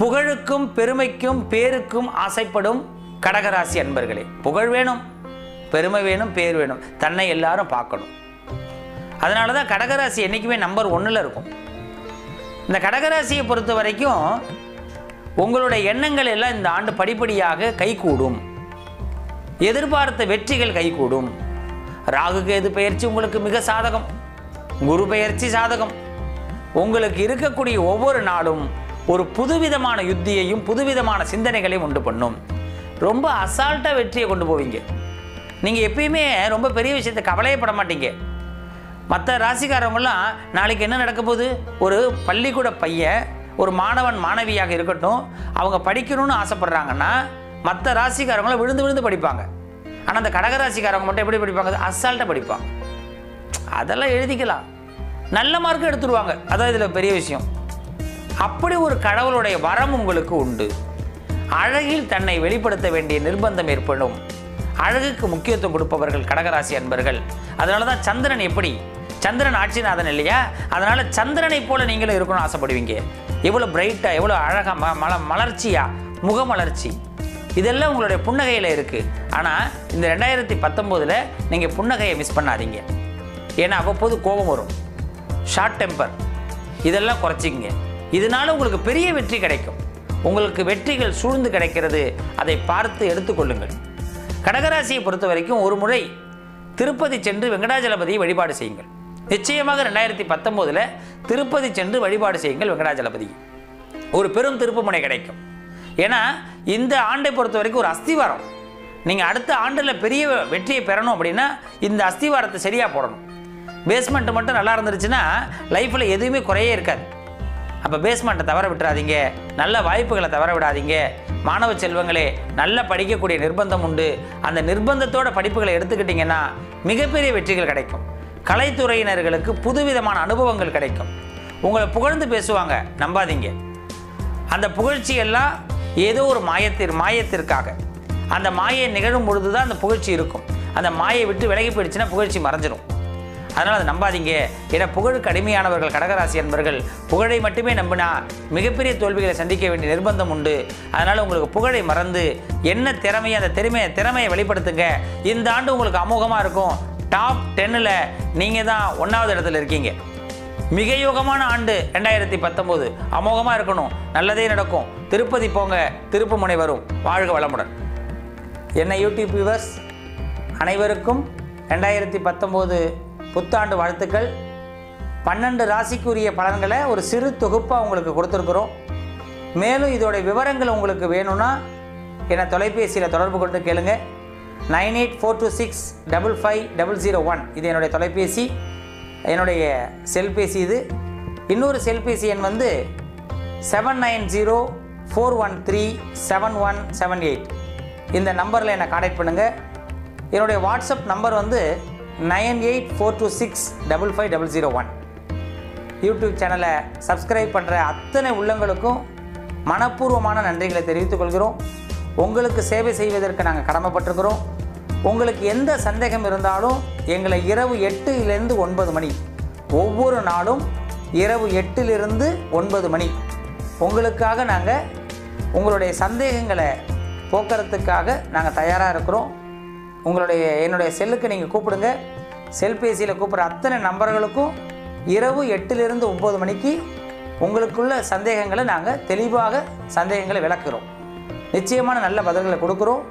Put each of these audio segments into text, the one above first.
புகழுக்கும் பெருமைக்கும் பேருக்கும் ஆசைப்படும் கடகராசி அன்பர்களே புகழ் வேணும் பெருமை வேணும் பேர் வேணும். தன்னை எல்லாரும் பார்க்கணும். அதனால தான் கடகராசி என்றைக்குமே நம்பர் ஒன்றில் இருக்கும். இந்த கடகராசியை பொறுத்த வரைக்கும் உங்களுடைய எண்ணங்கள் எல்லாம் இந்த ஆண்டு படிப்படியாக கைகூடும். எதிர்பார்த்த வெற்றிகள் கைகூடும். ராகு கேது பெயர்ச்சி உங்களுக்கு மிக சாதகம். குரு பெயர்ச்சி சாதகம். உங்களுக்கு இருக்கக்கூடிய ஒவ்வொரு நாளும் ஒரு புதுவிதமான யுத்தியையும் புதுவிதமான சிந்தனைகளையும் உண்டு பண்ணும். ரொம்ப அசால்ட்டாக வெற்றியை கொண்டு போவீங்க. நீங்கள் எப்பயுமே ரொம்ப பெரிய விஷயத்தை கவலையப்பட மாட்டீங்க. மற்ற ராசிக்காரவங்களாம் நாளைக்கு என்ன நடக்க போகுது? ஒரு பள்ளிக்கூட பையன் ஒரு மாணவன் மாணவியாக இருக்கட்டும் அவங்க படிக்கணும்னு ஆசைப்பட்றாங்கன்னா மற்ற ராசிக்காரங்களும் விழுந்து விழுந்து படிப்பாங்க. ஆனால் அந்த கடகராசிக்காரவங்க மட்டும் எப்படி படிப்பாங்க? அசால்ட்டாக படிப்பாங்க. அதெல்லாம் எழுதிக்கலாம். நல்ல மார்க் எடுத்துருவாங்க. அதான் இதில் பெரிய விஷயம். அப்படி ஒரு கடவுளுடைய வரம் உங்களுக்கு உண்டு. அழகில் தன்னை வெளிப்படுத்த வேண்டிய நிர்பந்தம் ஏற்படும். அழகுக்கு முக்கியத்துவம் கொடுப்பவர்கள் கடகராசி அன்பர்கள். அதனால தான் சந்திரன் எப்படி? சந்திரன் ஆட்சிநாதன் இல்லையா? அதனால சந்திரனை போல நீங்களும் இருக்கணும்னு ஆசைப்படுவீங்க. எவ்வளோ பிரைட்டாக எவ்வளோ அழகாக ம மல மலர்ச்சியா முகமலர்ச்சி. இதெல்லாம் உங்களுடைய புன்னகையில் இருக்குது ஆனால் இந்த ரெண்டாயிரத்தி பத்தொம்போதில் நீங்கள் புன்னகையை மிஸ் பண்ணாதீங்க. ஏன்னா அவ்வப்போது கோபம் வரும். ஷார்ட் டெம்பர் இதெல்லாம் குறைச்சிக்கங்க. இதனால உங்களுக்கு பெரிய வெற்றி கிடைக்கும். உங்களுக்கு வெற்றிகள் சூழ்ந்து கிடைக்கிறது. அதை பார்த்து எடுத்துக்கொள்ளுங்கள் கடகராசியை பொறுத்த வரைக்கும் ஒரு முறை திருப்பதி சென்று வெங்கடாஜலபதியை வழிபாடு செய்யுங்கள். நிச்சயமாக ரெண்டாயிரத்தி பத்தொம்போதில் திருப்பதி சென்று வழிபாடு செய்யுங்கள் வெங்கடாஜலபதி. ஒரு பெரும் திருப்புமுனை கிடைக்கும். ஏன்னா இந்த ஆண்டை பொறுத்த வரைக்கும் ஒரு அஸ்திவாரம். நீங்கள் அடுத்த ஆண்டில் பெரிய வெற்றியை பெறணும் அப்படின்னா இந்த அஸ்திவாரத்தை சரியாக போடணும். பேஸ்மெண்ட்டு மட்டும் நல்லா இருந்துருச்சுன்னா லைஃப்பில் எதுவுமே குறையே இருக்காது. அப்போ பேஸ்மெண்ட்டை தவற விட்டுறாதீங்க. நல்ல வாய்ப்புகளை தவற விடாதீங்க. மாணவ செல்வங்களே நல்லா படிக்கக்கூடிய நிர்பந்தம் உண்டு. அந்த நிர்பந்தத்தோட படிப்புகளை எடுத்துக்கிட்டிங்கன்னா மிகப்பெரிய வெற்றிகள் கிடைக்கும். கலைத்துறையினர்களுக்கு புதுவிதமான அனுபவங்கள் கிடைக்கும். உங்களை புகழ்ந்து பேசுவாங்க நம்பாதீங்க. அந்த புகழ்ச்சி எல்லாம் ஏதோ ஒரு மாயத்திற் மாயத்திற்காக. அந்த மாயை நிகழும் பொழுது தான் அந்த புகழ்ச்சி இருக்கும். அந்த மாயை விட்டு விலகி போயிடுச்சுன்னா புகழ்ச்சி மறைஞ்சிடும் அதனால் அதை நம்பாதீங்க. ஏன்னா புகழுக்கு அடிமையானவர்கள் கடகராசி என்பர்கள் புகழை மட்டுமே நம்பினா மிகப்பெரிய தோல்விகளை சந்திக்க வேண்டிய நிர்பந்தம் உண்டு. அதனால் உங்களுக்கு புகழை மறந்து என்ன திறமையை அந்த திறமையை திறமையை வெளிப்படுத்துங்க. இந்த ஆண்டு உங்களுக்கு அமோகமாக இருக்கும். டாப் டென்னில் நீங்கள் தான் ஒன்றாவது இடத்துல இருக்கீங்க. மிக யோகமான ஆண்டு ரெண்டாயிரத்தி பத்தொம்போது. அமோகமாக இருக்கணும். நல்லதே நடக்கும். திருப்பதி போங்க. திருப்புமுனை வரும். வாழ்க வளமுடன். என்ன யூடியூப் வியூவர்ஸ் அனைவருக்கும் ரெண்டாயிரத்தி பத்தொம்போது புத்தாண்டு வாழ்த்துக்கள். பன்னெண்டு ராசிக்குரிய பலன்களை ஒரு சிறு தொகுப்பாக உங்களுக்கு கொடுத்துருக்குறோம். மேலும் இதோட விவரங்கள் உங்களுக்கு வேணும்னா என்னை தொலைபேசியில் தொடர்பு கொண்டு கேளுங்க. Nine eight four two six double five double zero one. இது என்னுடைய தொலைபேசி. என்னுடைய செல்பேசி இது. இன்னொரு செல்பேசி எண் வந்து seven nine zero four one three seven one seven eight. இந்த நம்பரில் என்னை காண்டாக்ட் பண்ணுங்கள் என்னுடைய வாட்ஸ்அப் நம்பர் வந்து nine eight four two six double five double zero one. YouTube சேனலை சப்ஸ்கிரைப் பண்ணுற அத்தனை உள்ளங்களுக்கும் மனப்பூர்வமான நன்றிகளை தெரிவித்துக் கொள்கிறோம். உங்களுக்கு சேவை செய்வதற்கு நாங்கள் கடமைப்பட்டிருக்கிறோம். உங்களுக்கு எந்த சந்தேகம் இருந்தாலும் எங்களை இரவு எட்டுலேருந்து ஒன்பது மணி ஒவ்வொரு நாளும் இரவு எட்டிலிருந்து ஒன்பது மணி. உங்களுக்காக நாங்கள் உங்களுடைய சந்தேகங்களை போக்குறதுக்காக நாங்கள் தயாராக இருக்கிறோம். உங்களுடைய என்னுடைய செல்லுக்கு நீங்கள் கூப்பிடுங்க. செல்பேசியில் கூப்பிட்ற அத்தனை நம்பர்களுக்கும் இரவு எட்டிலிருந்து ஒம்பது மணிக்கு உங்களுக்குள்ள சந்தேகங்களை நாங்கள் தெளிவாக சந்தேகங்களை விளக்குகிறோம் நிச்சயமான நல்ல பதில்களை கொடுக்குறோம்.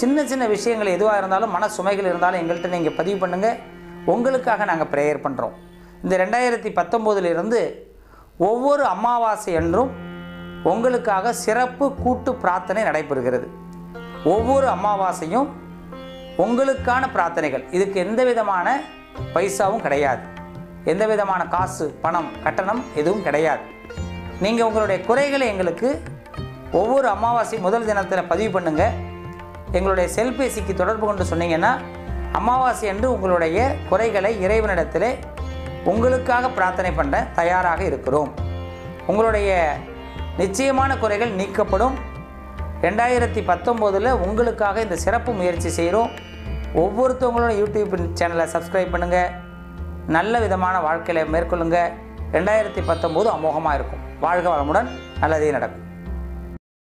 சின்ன சின்ன விஷயங்கள் எதுவாக இருந்தாலும் மன சுமைகள் இருந்தாலும் எங்கள்கிட்ட நீங்கள் பதிவு பண்ணுங்கள் உங்களுக்காக நாங்கள் ப்ரேயர் பண்ணுறோம் இந்த ரெண்டாயிரத்தி பத்தொம்போதிலிருந்து ஒவ்வொரு அமாவாசை அன்றும் உங்களுக்காக சிறப்பு கூட்டு பிரார்த்தனை நடைபெறுகிறது. ஒவ்வொரு அமாவாசையும் உங்களுக்கான பிரார்த்தனைகள். இதுக்கு எந்த விதமான பைசாவும் கிடையாது. எந்த விதமான காசு பணம் கட்டணம் எதுவும் கிடையாது. நீங்கள் உங்களுடைய குறைகளை எங்களுக்கு ஒவ்வொரு அமாவாசை முதல் தினத்தில் பதிவு பண்ணுங்கள் எங்களுடைய செல்பேசிக்கு தொடர்பு கொண்டு சொன்னீங்கன்னா அமாவாசை அன்று உங்களுடைய குறைகளை இறைவனிடத்தில் உங்களுக்காக பிரார்த்தனை பண்ண தயாராக இருக்கிறோம். உங்களுடைய நிச்சயமான குறைகள் நீக்கப்படும். ரெண்டாயிரத்தி பத்தொம்போதில் உங்களுக்காக இந்த சிறப்பு முயற்சி செய்கிறோம் ஒவ்வொருத்தவங்களோட யூடியூப் சேனலை சப்ஸ்கிரைப் பண்ணுங்கள் நல்ல விதமான வாழ்க்கையில் மேற்கொள்ளுங்கள் ரெண்டாயிரத்தி பத்தொம்போது அமோகமாக இருக்கும். வாழ்க வளமுடன். நல்லதே நடக்கும்.